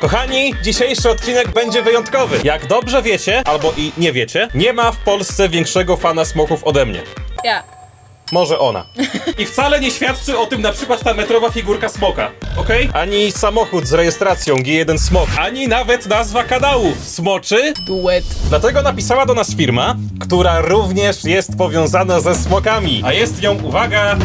Kochani, dzisiejszy odcinek będzie wyjątkowy. Jak dobrze wiecie, albo i nie wiecie, nie ma w Polsce większego fana smoków ode mnie. Ja. Może ona. I wcale nie świadczy o tym na przykład ta metrowa figurka smoka. Okej? Ani samochód z rejestracją G1 Smok, ani nawet nazwa kanału Smoczy. Duet. Dlatego napisała do nas firma, która również jest powiązana ze smokami. A jest nią, uwaga,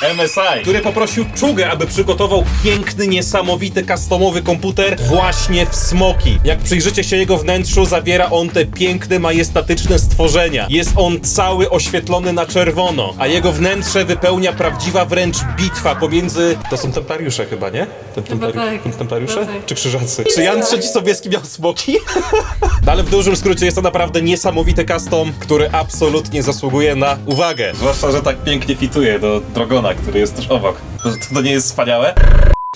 MSI, który poprosił Czugę, aby przygotował piękny, niesamowity, customowy komputer właśnie w smoki. Jak przyjrzycie się jego wnętrzu, zawiera on te piękne, majestatyczne stworzenia. Jest on cały oświetlony na czerwono, a jego wnętrze wypełnia prawdziwa wręcz bitwa pomiędzy... To są templariusze chyba, nie? Tem templari- tak. Templariusze? Chyba tak. Czy krzyżacy? Czy Jan III Sobieski miał smoki? No ale w dużym skrócie jest to naprawdę niesamowity custom, który absolutnie zasługuje na uwagę. Zwłaszcza, że tak pięknie fituje do Drogona, który jest tuż obok. To, to nie jest wspaniałe?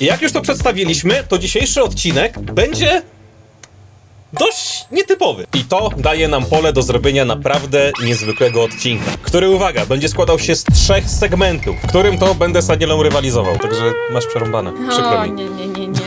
Jak już to przedstawiliśmy, to dzisiejszy odcinek będzie dość nietypowy. I to daje nam pole do zrobienia naprawdę niezwykłego odcinka, który, uwaga, będzie składał się z trzech segmentów, w którym to będę z Anielą rywalizował. Także masz przerąbane. Przykro O, mi. nie, nie, nie, nie.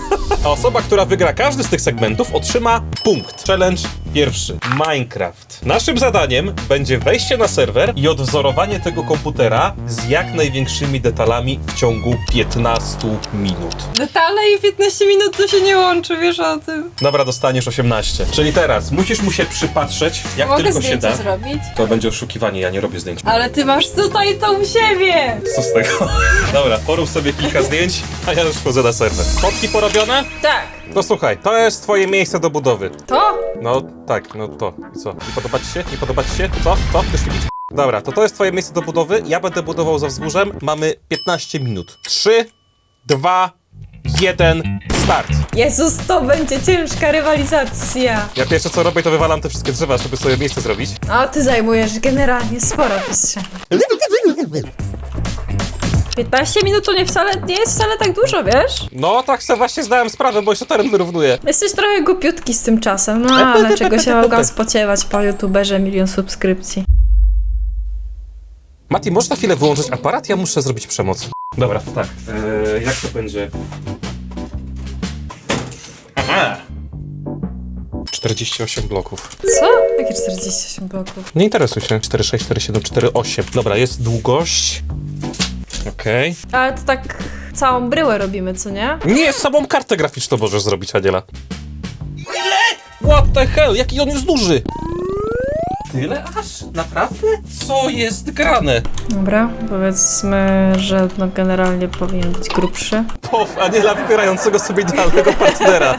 A osoba, która wygra każdy z tych segmentów, otrzyma punkt. Challenge pierwszy. Minecraft. Naszym zadaniem będzie wejście na serwer i odwzorowanie tego komputera z jak największymi detalami w ciągu 15 minut. Detale i 15 minut to się nie łączy, wiesz o tym. Dobra, dostaniesz 18. Czyli teraz musisz mu się przypatrzeć, jak Mogę tylko się zdjęcia da. zrobić? To będzie oszukiwanie, ja nie robię zdjęć. Ale ty masz tutaj to u siebie! Co z tego? Dobra, porób sobie kilka zdjęć, a ja już wchodzę na serwer. Fotki porobione? Tak. To słuchaj, to jest twoje miejsce do budowy. To? No tak, no to. I co? Nie podoba ci się? Nie podoba ci się? Co? Co? Chcesz mi bić? Dobra, to to jest twoje miejsce do budowy. Ja będę budował za wzgórzem. Mamy 15 minut. 3, 2, 1, start. Jezus, to będzie ciężka rywalizacja. Ja pierwsze co robię, to wywalam te wszystkie drzewa, żeby sobie miejsce zrobić. A ty zajmujesz generalnie sporo przestrzeni. 15 minut to nie wcale nie jest wcale tak dużo, wiesz? No tak sobie właśnie zdałem sprawę, bo jeszcze teren wyrównuję. Jesteś trochę głupiutki z tym czasem, no ale czego się mogłam spodziewać po youtuberze milion subskrypcji. Mati, możesz na chwilę wyłączyć aparat? Ja muszę zrobić przemoc. Dobra, to tak. Eee, jak to będzie? Aha! 48 bloków. Co? Jakie 48 bloków? Nie interesuj się. 4, 6, 4, 7, 4, 8. Dobra, jest długość. Okej. Ale to tak całą bryłę robimy, co nie? Nie, samą kartę graficzną możesz zrobić, Aniela. Ile? What the hell? Jaki on jest duży? Tyle aż? Naprawdę? Co jest grane? Dobra, powiedzmy, że no generalnie powinien być grubszy. Pow, Aniela wybierającego sobie idealnego partnera.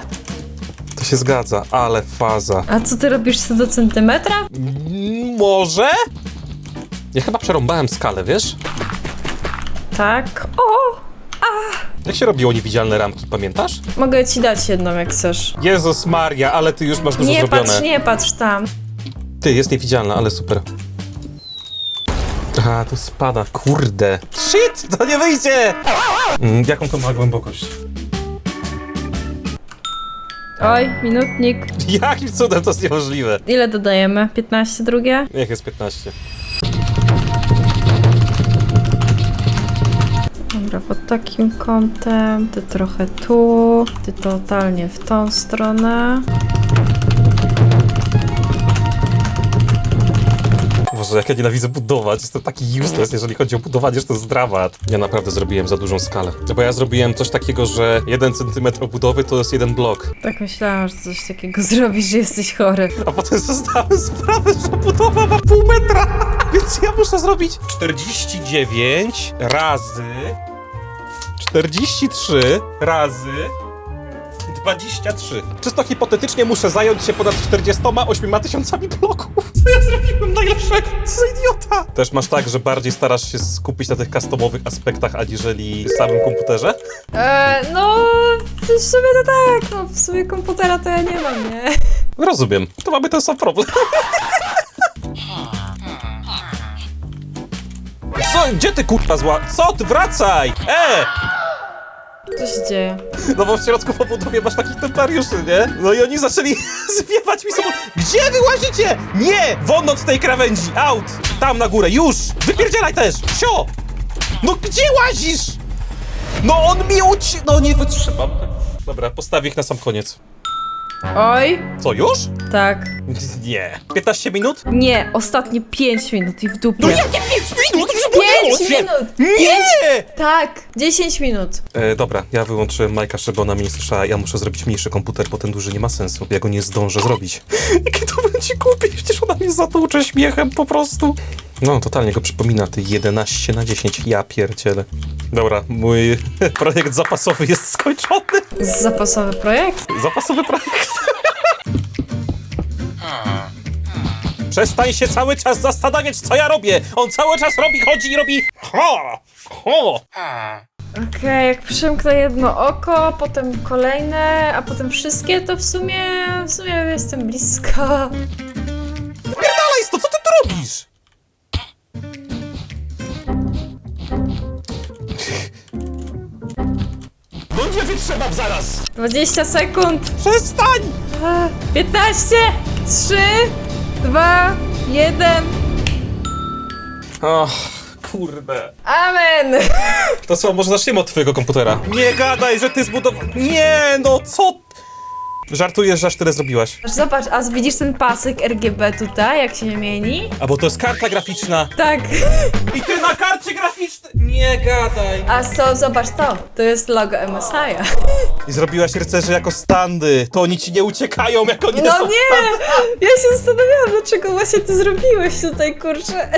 To się zgadza, ale faza. A co ty robisz co do centymetra? Mm, Może? Ja chyba przerąbałem skalę, wiesz? Tak. O! Jak się robiło niewidzialne ramki, pamiętasz? Mogę ci dać jedną, jak chcesz. Jezus Maria, ale ty już masz dużo Nie zrobione. patrz, nie patrz tam. Ty, jest niewidzialna, ale super. Aha, tu spada, kurde. Shit, to nie wyjdzie! Mm, jaką to ma głębokość? Oj, minutnik. Jakim cudem to jest niemożliwe? Ile dodajemy? 15 drugie? Niech jest 15. Dobra, pod takim kątem, ty trochę tu, ty totalnie w tą stronę. Boże, jak ja nienawidzę budować. Jestem taki useless, jeżeli chodzi o budowanie, że to jest dramat. Ja naprawdę zrobiłem za dużą skalę. Bo ja zrobiłem coś takiego, że 1 cm obudowy to jest jeden blok. Tak myślałam, że coś takiego zrobisz, że jesteś chory. A potem zdałem sprawę, że budowa ma pół metra. Więc ja muszę zrobić 49 razy 43 razy 23. Czysto hipotetycznie muszę zająć się ponad 48 tysiącami bloków. Co ja zrobiłem najlepszego? Co idiota? Też masz tak, że bardziej starasz się skupić na tych customowych aspektach, aniżeli samym komputerze? Eee, no, w sumie to tak, no w sumie komputera to ja nie mam, nie? Rozumiem. To mamy ten sam problem. Co? Gdzie ty kurwa zła? Co? Ty wracaj! E! Co się dzieje? No bo w środku po budowie masz takich templariuszy, nie? No i oni zaczęli zwiewać mi sobą. Gdzie wy łazicie? Nie! Won od tej krawędzi! Out! Tam na górę, już! Wypierdzielaj też! Sio! No gdzie łazisz? No on mi uci... No nie wytrzymam. Dobra, postawię ich na sam koniec. Oj, Co, już? tak. Nie. 15 minut? Nie, ostatnie 5 minut i w dupie. No jakie 5 minut? 5 minut! Nie! Tak, 10 minut. E, dobra, ja wyłączyłem Majka, żeby ona mnie nie słyszała. Ja muszę zrobić mniejszy komputer, bo ten duży nie ma sensu. Ja go nie zdążę zrobić. Jakie to będzie głupie, przecież ona mnie zatłucze śmiechem po prostu. No, totalnie go przypomina, ty 11 na 10. Ja pierdzielę. Dobra, mój projekt zapasowy jest skończony. Zapasowy projekt? Zapasowy projekt. Przestań się cały czas zastanawiać, co ja robię. On cały czas robi, chodzi i robi. Ho! Ho! Okej, jak przymknę jedno oko, potem kolejne, a potem wszystkie, to w sumie, w sumie jestem blisko. Dalej, to co ty tu robisz? Nie wytrzymam zaraz! 20 sekund. Przestań! A, 15, 3, 2, 1. Och, kurde. Amen! To co, może zaczniemy od twojego komputera? Nie gadaj, że ty zbudowałeś... Nie, no co? Żartujesz, że aż tyle zrobiłaś. Zobacz, a widzisz ten pasek RGB tutaj, jak się mieni? A bo to jest karta graficzna. Tak. I ty na Nie gadaj. A co, zobacz to, to jest logo MSI-a. I zrobiłaś rycerzy jako standy. To oni ci nie uciekają, jak oni No są nie! Ja się zastanawiałam, dlaczego właśnie ty zrobiłeś tutaj, kurczę.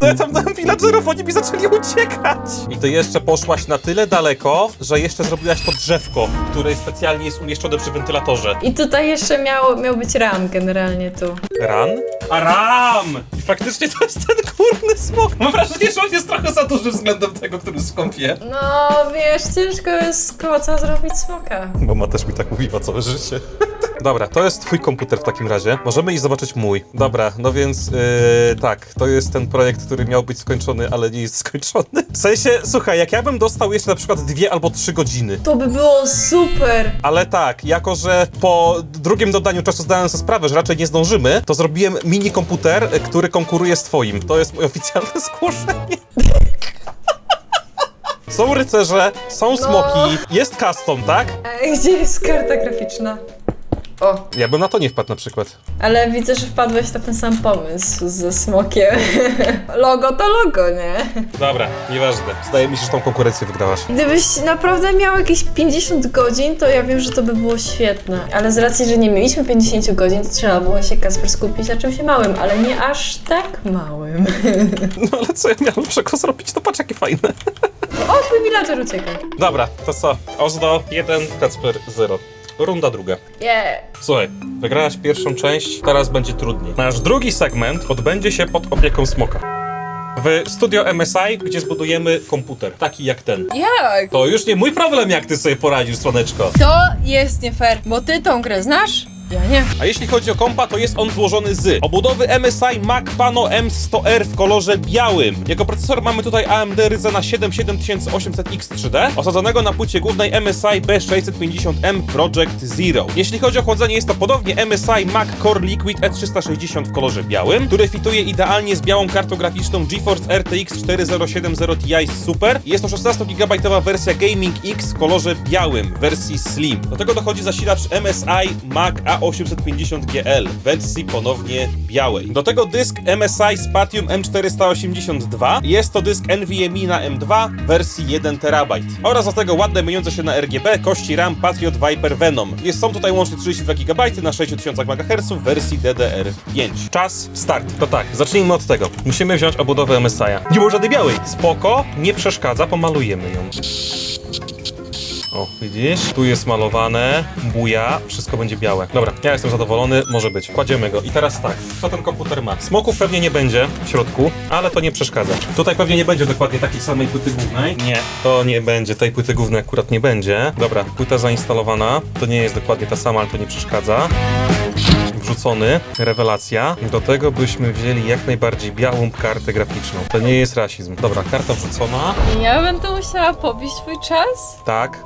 No ja tam dałem villagerów, oni mi zaczęli uciekać. I to jeszcze poszłaś na tyle daleko, że jeszcze zrobiłaś to drzewko, które specjalnie jest umieszczone przy wentylatorze. I tutaj jeszcze miał, miał być ram generalnie tu. Ran? A ram! I faktycznie to jest ten górny smok. Mam wrażenie, że on jest trochę za duży względem tego, który skąpie. No, wiesz, ciężko jest z koca zrobić smoka. Bo ma też mi tak mówiła całe życie. Dobra, to jest twój komputer w takim razie. Możemy iść zobaczyć mój. Dobra, no więc yy, tak, to jest ten projekt, który miał być skończony, ale nie jest skończony. W sensie, słuchaj, jak ja bym dostał jeszcze na przykład dwie albo trzy godziny, To by było super! ale tak, jako że po drugim dodaniu czasu zdałem sobie sprawę, że raczej nie zdążymy, to zrobiłem mini komputer, który konkuruje z twoim. To jest moje oficjalne zgłoszenie. Są rycerze, są smoki, jest custom, tak? Gdzie jest karta graficzna? O, Ja bym na to nie wpadł na przykład. ale widzę, że wpadłeś na ten sam pomysł ze smokiem. logo to logo, nie? Dobra, nieważne. Zdaje mi się, że tą konkurencję wygrałaś. Gdybyś naprawdę miał jakieś 50 godzin, to ja wiem, że to by było świetne. Ale z racji, że nie mieliśmy 50 godzin, to trzeba było się Kasper skupić na czymś małym, ale nie aż tak małym. No ale co ja miałem czego zrobić? To patrz jakie fajne. o, twój villager ucieka. Dobra, to co? Ozdo 1, Kacper 0. Runda druga. Yeah. Słuchaj, wygrałaś pierwszą część, teraz będzie trudniej. Nasz drugi segment odbędzie się pod opieką Smoka. W studio MSI, gdzie zbudujemy komputer, taki jak ten. Jak? To już nie mój problem, jak ty sobie poradzisz, słoneczko. To jest nie fair, bo ty tą grę znasz? Ja nie. A jeśli chodzi o kompa, to jest on złożony z obudowy MSI Mac Pano M100R w kolorze białym. Jako procesor mamy tutaj AMD Ryzena 7 7800X 3D, osadzonego na płycie głównej MSI B650M Project Zero. Jeśli chodzi o chłodzenie, jest to podobnie MSI Mac Core Liquid E360 w kolorze białym, który fituje idealnie z białą kartą graficzną GeForce RTX 4070 Ti Super. Jest to 16 GB wersja Gaming X w kolorze białym, wersji Slim. Do tego dochodzi zasilacz MSI Mac A850GL w wersji ponownie białej. Do tego dysk MSI Spatium M482. Jest to dysk NVMe na M2 w wersji 1 TB. Oraz do tego ładne myjące się na RGB kości RAM Patriot Viper Venom. Jest, są tutaj łącznie 32 GB na 6000 MHz w wersji DDR5. Czas start. To tak, zacznijmy od tego. Musimy wziąć obudowę MSI'a. Nie ma żadnej białej. Spoko, nie przeszkadza, pomalujemy ją. O, widzisz? Tu jest malowane, buja, wszystko będzie białe. Dobra, ja jestem zadowolony, może być. Kładziemy go. I teraz tak, co ten komputer ma? Smoków pewnie nie będzie w środku, ale to nie przeszkadza. Tutaj pewnie nie będzie dokładnie takiej samej płyty głównej. Nie, to nie będzie, tej płyty głównej akurat nie będzie. Dobra, płyta zainstalowana, to nie jest dokładnie ta sama, ale to nie przeszkadza wrzucony, rewelacja. Do tego byśmy wzięli jak najbardziej białą kartę graficzną. To nie jest rasizm. Dobra, karta wrzucona. Ja będę musiała pobić twój czas? Tak.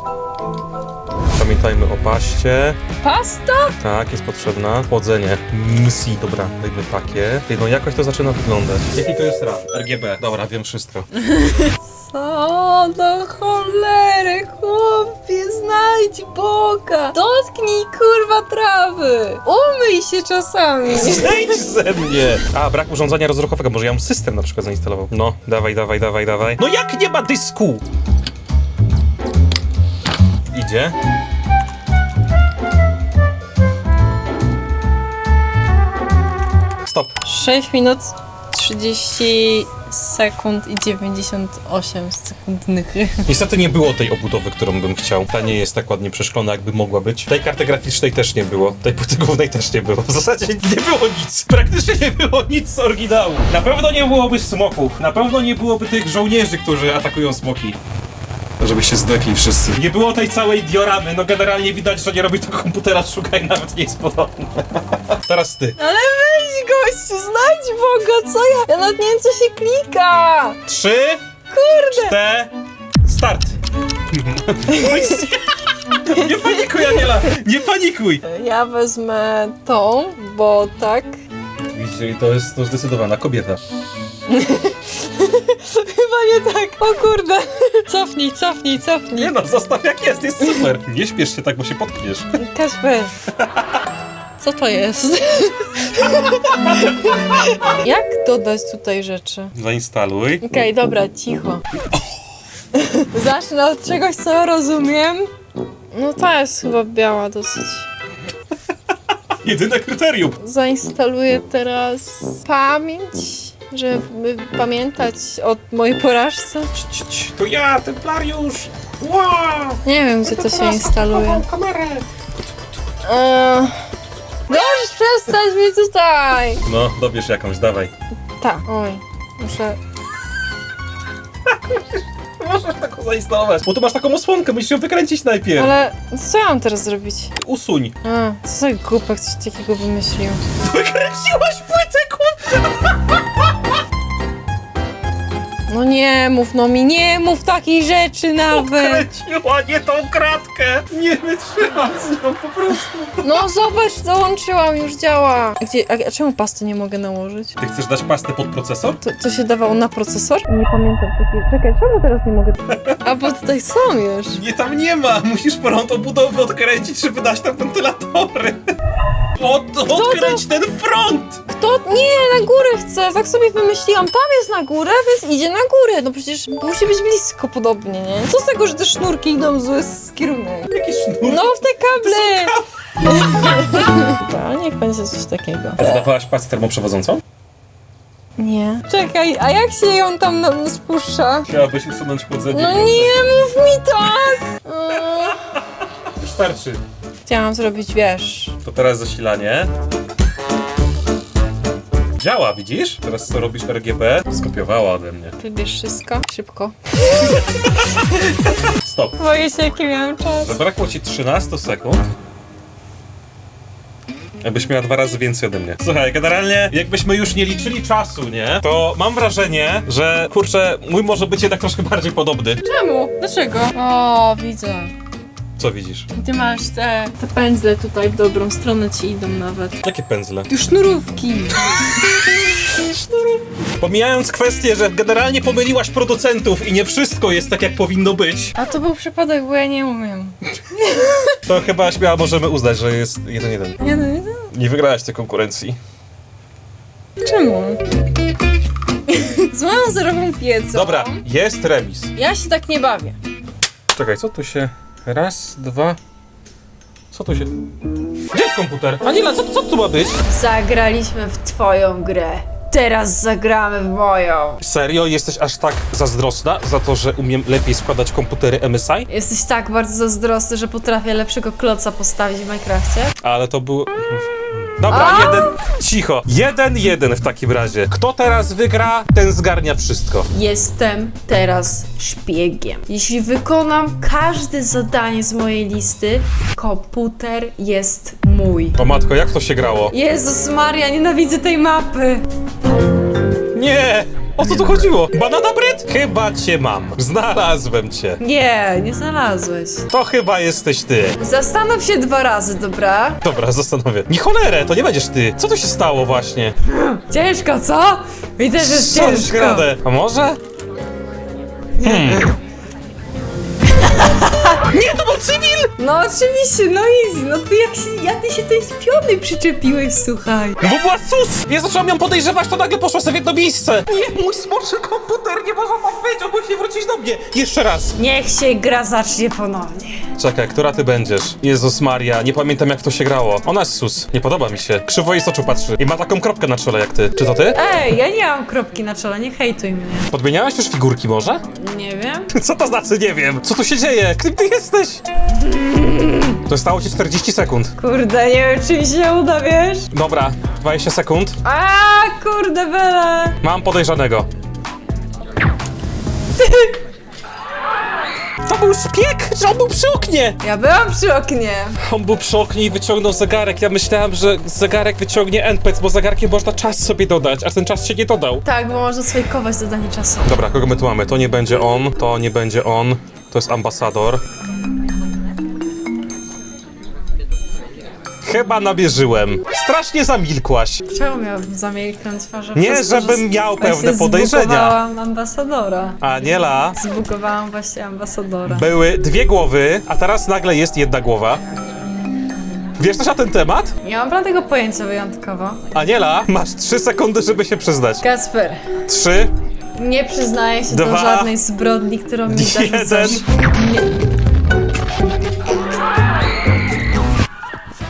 Pamiętajmy o paście. Pasta? Tak, jest potrzebna. Chłodzenie. Msi, dobra, dajmy takie. Ty, no jakoś to zaczyna wyglądać. Jaki to jest RAM? RGB. Dobra, wiem wszystko. Co do cholery, chłopie, znajdź Boga! Dotknij kurwa trawy! Umyj się czasami! Zejdź ze mnie! A, brak urządzenia rozruchowego. Może ja bym system na przykład zainstalował. No, dawaj, dawaj, dawaj, dawaj. No jak nie ma dysku? Idzie. Stop. 6 minut 30 sekund i 98 sekundnych. Niestety nie było tej obudowy, którą bym chciał. Ta nie jest tak ładnie przeszklona, jakby mogła być. Tej karty graficznej też nie było. Tej płyty głównej też nie było. W zasadzie nie było nic. Praktycznie nie było nic z oryginału. Na pewno nie byłoby smoków. Na pewno nie byłoby tych żołnierzy, którzy atakują smoki. Żebyście zdechli wszyscy. Nie było tej całej dioramy. No generalnie widać, że nie robi to komputera, szukaj, nawet nie jest podobne. Teraz ty. Ale weź gościu, znajdź Boga, co ja? Ja nawet nie wiem, co się klika! Trzy, Kurde! cztery, start. nie panikuj, Aniela! Nie panikuj! Ja wezmę tą, bo tak. Widzicie, to jest to zdecydowana kobieta. Tak. O kurde. Cofnij, cofnij, cofnij. Nie no, zostaw jak jest, jest super. Nie śpiesz się tak, bo się potkniesz. Kasper. Co to jest? Jak dodać tutaj rzeczy? Zainstaluj. Okej, dobra, cicho. Zacznę od czegoś, co rozumiem. No ta jest chyba biała dosyć. Jedyne kryterium. Zainstaluję teraz pamięć, żeby pamiętać o mojej porażce. Cii, cii, cii. To ja, Templariusz! Wow! Nie wiem, gdzie to się instaluje. kamerę! Eee, Możesz przestać mi tutaj! No, dobierz jakąś, dawaj. Tak, oj, muszę... Możesz taką zainstalować. Bo tu masz taką osłonkę, musisz ją wykręcić najpierw. Ale co ja mam teraz zrobić? Usuń. A, co za głupek coś takiego wymyślił. Wykręciłaś płytę, kur... No nie mów, no mi nie mów takich rzeczy nawet! Wykręciła nie tą kratkę! Nie wytrzymam z nią po prostu. No zobacz, dołączyłam, już działa. A Gdzie, a, a czemu pasty nie mogę nałożyć? Ty chcesz dać pastę pod procesor? To, to się dawało na procesor? Nie pamiętam takiej. Czekaj, czemu teraz nie mogę? A bo tutaj są już. Nie, tam nie ma! Musisz prąd obudowy odkręcić, żeby dać tam wentylatory. Od, odkręć ten front! Kto? Nie, na górę chcę. Tak sobie wymyśliłam. Tam jest na górę, więc idzie na górę. No przecież musi być blisko podobnie, nie? Co z tego, że te sznurki idą w zły z kierunek? Jaki sznur? No w te kable! To niech będzie coś takiego. Zdawałaś pastę termoprzewodzącą? Nie. Czekaj, a jak się ją tam na, spuszcza? Chciałabyś usunąć chłodzenie. No nie mów mi tak! Mm. Wystarczy. Chciałam zrobić, wiesz... To teraz zasilanie. Działa, widzisz? Teraz co robisz RGB? Skopiowała ode mnie. Wybierz wszystko. Szybko. Stop. Boję się, jaki miałem czas. Zabrakło ci 13 sekund. Jakbyś miała dwa razy więcej ode mnie. Słuchaj, generalnie jakbyśmy już nie liczyli czasu, nie? To mam wrażenie, że kurczę, mój może być jednak troszkę bardziej podobny. Czemu? Dlaczego? O, widzę. Co widzisz? Ty masz te, te pędzle tutaj w dobrą stronę ci idą nawet. Jakie pędzle? Tu sznurówki. Pomijając kwestię, że generalnie pomyliłaś producentów i nie wszystko jest tak, jak powinno być, A to był przypadek, bo ja nie umiem. to chyba śmiało możemy uznać, że jest 1-1. Jeden, jeden? Nie wygrałaś tej konkurencji. Czemu? Z moją zerową wiedzą. Dobra, jest remis. Ja się tak nie bawię. Czekaj, co tu się... Raz, dwa... Co tu się... Gdzie jest komputer? Aniela, co, co tu ma być? Zagraliśmy w twoją grę. Teraz zagramy w moją. Serio? Jesteś aż tak zazdrosna za to, że umiem lepiej składać komputery MSI? Jesteś tak bardzo zazdrosny, że potrafię lepszego kloca postawić w Minecrafcie. Ale to było... Dobra, jeden... Cicho. Jeden, jeden w takim razie. Kto teraz wygra, ten zgarnia wszystko. Jestem teraz szpiegiem. Jeśli wykonam każde zadanie z mojej listy, komputer jest mój. O matko, jak to się grało? Jezus Maria, nienawidzę tej mapy. Nie! O co tu chodziło? Banana bread? Chyba cię mam. Znalazłem cię. Nie, nie znalazłeś. To chyba jesteś ty. Zastanów się dwa razy, dobra? Dobra, zastanowię. Nie cholerę, to nie będziesz ty. Co tu się stało właśnie? Ciężko, co? Widzę, że jest Co ciężko. gradę? A może? Hmm. Nie, to był cywil! No oczywiście, no easy, no ty jak się, jak ty się tej piony przyczepiłeś, słuchaj. No bo była sus! Ja zacząłem ją podejrzewać, to nagle poszła sobie w jedno miejsce. Nie, mój smoczy komputer, nie może tak być, on musi wrócić do mnie. Jeszcze raz. Niech się gra zacznie ponownie. Czekaj, która ty będziesz? Jezus Maria, nie pamiętam jak to się grało. Ona jest sus, nie podoba mi się. Krzywo jej z oczu patrzy i ma taką kropkę na czole jak ty. Czy to ty? Ej, ja nie mam kropki na czole, nie hejtuj mnie. Podmieniałeś już figurki może? Nie wiem. Co to znaczy nie wiem? Co tu się dzieje? Kim ty jesteś? Zostało ci 40 sekund. Kurde, nie wiem, czy mi się uda, wiesz? Dobra, 20 sekund. A kurde, bele. Mam podejrzanego. To był szpieg! Że on był przy oknie! Ja byłam przy oknie. On był przy oknie i wyciągnął zegarek. Ja myślałem, że zegarek wyciągnie NPC, bo zegarkiem można czas sobie dodać, a ten czas się nie dodał. Tak, bo można sfejkować dodanie czasu. Dobra, kogo my tu mamy? To nie będzie on, to nie będzie on, to jest ambasador. Chyba nabierzyłem. Strasznie zamilkłaś. Czemu miałabym zamilknąć twarzą? Nie, Przez to, że żebym miał właśnie pewne podejrzenia. Zbugowałam ambasadora. Aniela, Zbugowałam właśnie ambasadora. były dwie głowy, a teraz nagle jest jedna głowa. Wiesz coś na ten temat? Nie mam żadnego pojęcia wyjątkowo. Aniela, masz trzy sekundy, żeby się przyznać. Kasper, Trzy, nie przyznaję się Dwa, do żadnej zbrodni, którą mi jeden. zarzucasz. Nie.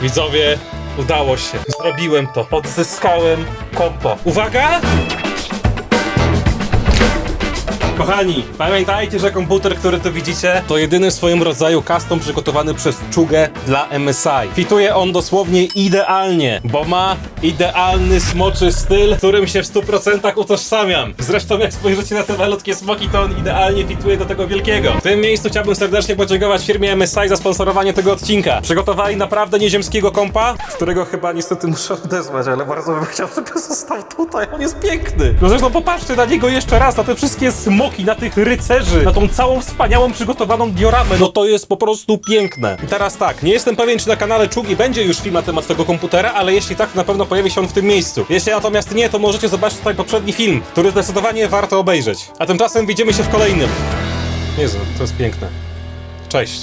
Widzowie, udało się. Zrobiłem to. Odzyskałem kompo. Uwaga! Kochani, pamiętajcie, że komputer, który tu widzicie, to jedyny w swoim rodzaju custom przygotowany przez Czugę dla MSI. Fituje on dosłownie idealnie, bo ma idealny smoczy styl, którym się w 100% utożsamiam. Zresztą jak spojrzycie na te malutkie smoki, to on idealnie fituje do tego wielkiego. W tym miejscu chciałbym serdecznie podziękować firmie MSI za sponsorowanie tego odcinka. Przygotowali naprawdę nieziemskiego kompa, którego chyba niestety muszę odezwać, ale bardzo bym chciał, żeby został tutaj. On jest piękny. No zresztą popatrzcie na niego jeszcze raz, na te wszystkie smoki, na tych rycerzy, na tą całą wspaniałą przygotowaną dioramę. No to jest po prostu piękne. I teraz tak, nie jestem pewien, czy na kanale Czugi będzie już film na temat tego komputera, ale jeśli tak, to na pewno pojawi się on w tym miejscu. Jeśli natomiast nie, to możecie zobaczyć tutaj poprzedni film, który zdecydowanie warto obejrzeć. A tymczasem widzimy się w kolejnym. Jezu, to jest piękne. Cześć.